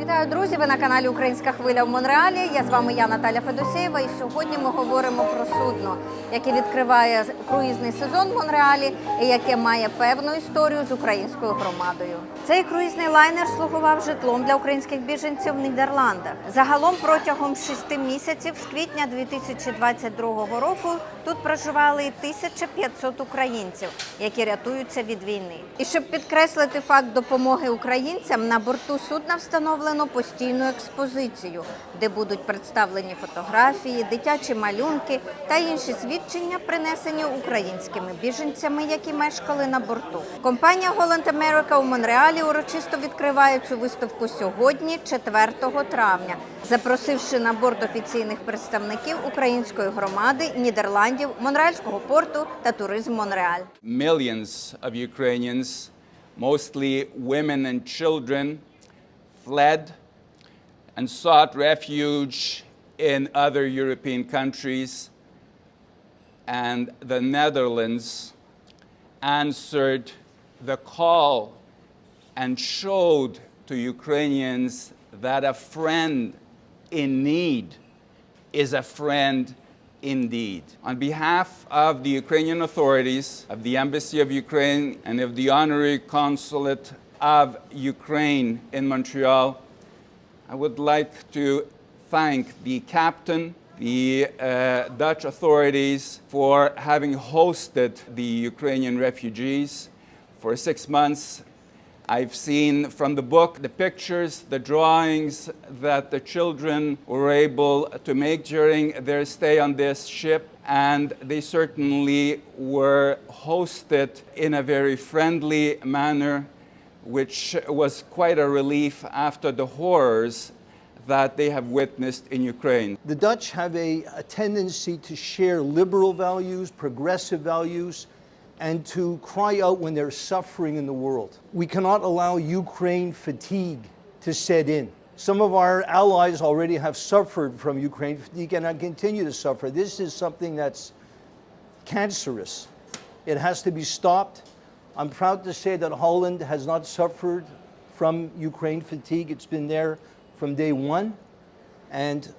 Вітаю, друзі! Ви на каналі Українська хвиля в Монреалі. Я з вами я Наталя Федосеєва. І сьогодні ми говоримо про судно, яке відкриває круїзний сезон в Монреалі і яке має певну історію з українською громадою. Цей круїзний лайнер слугував житлом для українських біженців в Нідерландах. Загалом протягом шести місяців з квітня 2022 року тут проживали 1500 українців, які рятуються від війни. І щоб підкреслити факт допомоги українцям, на борту судна встановлено постійну експозицію, де будуть представлені фотографії, дитячі малюнки та інші свідчення, принесені українськими біженцями, які мешкали на борту. Компанія Holland America у Монреалі урочисто відкриває цю виставку сьогодні, 4 травня, запросивши на борт офіційних представників української громади, Нідерландів, Монреальського порту та туризм Монреаль. millions of Ukrainians, mostly women and children, fled and sought refuge in other European countries. And the Netherlands answered the call and showed to Ukrainians that a friend in need is a friend indeed. On behalf of the Ukrainian authorities, of the Embassy of Ukraine, and of the Honorary Consulate of Ukraine in Montreal, I would like to thank the captain, the uh, Dutch authorities for having hosted the Ukrainian refugees for six months. I've seen from the book the pictures, the drawings that the children were able to make during their stay on this ship, and they certainly were hosted in a very friendly manner, which was quite a relief after the horrors that they have witnessed in Ukraine. The Dutch have a, a tendency to share liberal values, progressive values, and to cry out when there's suffering in the world. We cannot allow Ukraine fatigue to set in. Some of our allies already have suffered from Ukraine fatigue and continue to suffer. This is something that's cancerous. It has to be stopped. I'm proud to say that Holland has not suffered from Ukraine fatigue. It's been there from day one. And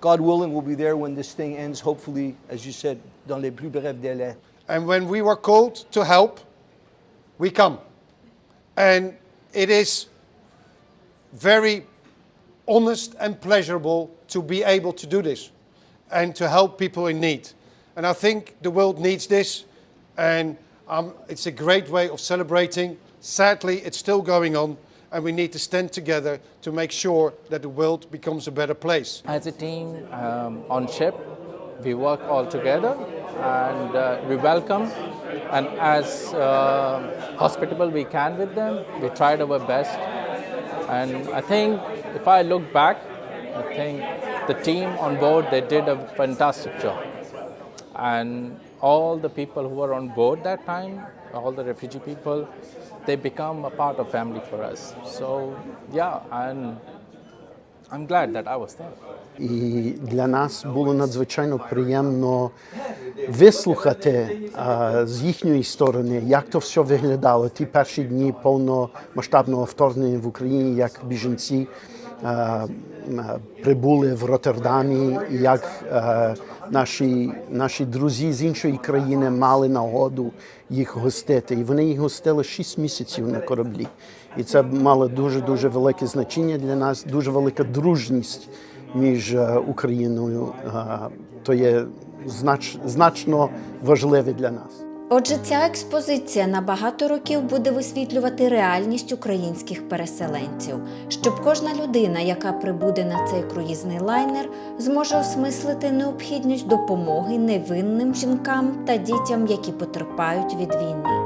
God willing, we'll be there when this thing ends, hopefully, as you said, dans les plus brefs délais. And when we were called to help, we come. And it is very honest and pleasurable to be able to do this and to help people in need. And I think the world needs this, and um, it's a great way of celebrating. Sadly, it's still going on, and we need to stand together to make sure that the world becomes a better place. As a team um, on ship, we work all together and uh, we welcome and as uh, hospitable we can with them. We tried our best, and I think if I look back, I think the team on board they did a fantastic job, and all the people who were on board that time, all the refugee people, they become a part of family for us. So yeah, and I'm glad that I was there. І для нас було надзвичайно приємно вислухати а, з їхньої сторони, як то все виглядало ті перші дні повномасштабного вторгнення в Україні, як біженці прибули в Роттердамі, і як а, наші, наші друзі з іншої країни мали нагоду їх гостити. І вони їх гостили 6 місяців на кораблі. І це мало дуже дуже велике значення для нас, дуже велика дружність між е, Україною. Е, То є знач, значно важливе для нас. Отже, ця експозиція на багато років буде висвітлювати реальність українських переселенців, щоб кожна людина, яка прибуде на цей круїзний лайнер, зможе осмислити необхідність допомоги невинним жінкам та дітям, які потерпають від війни.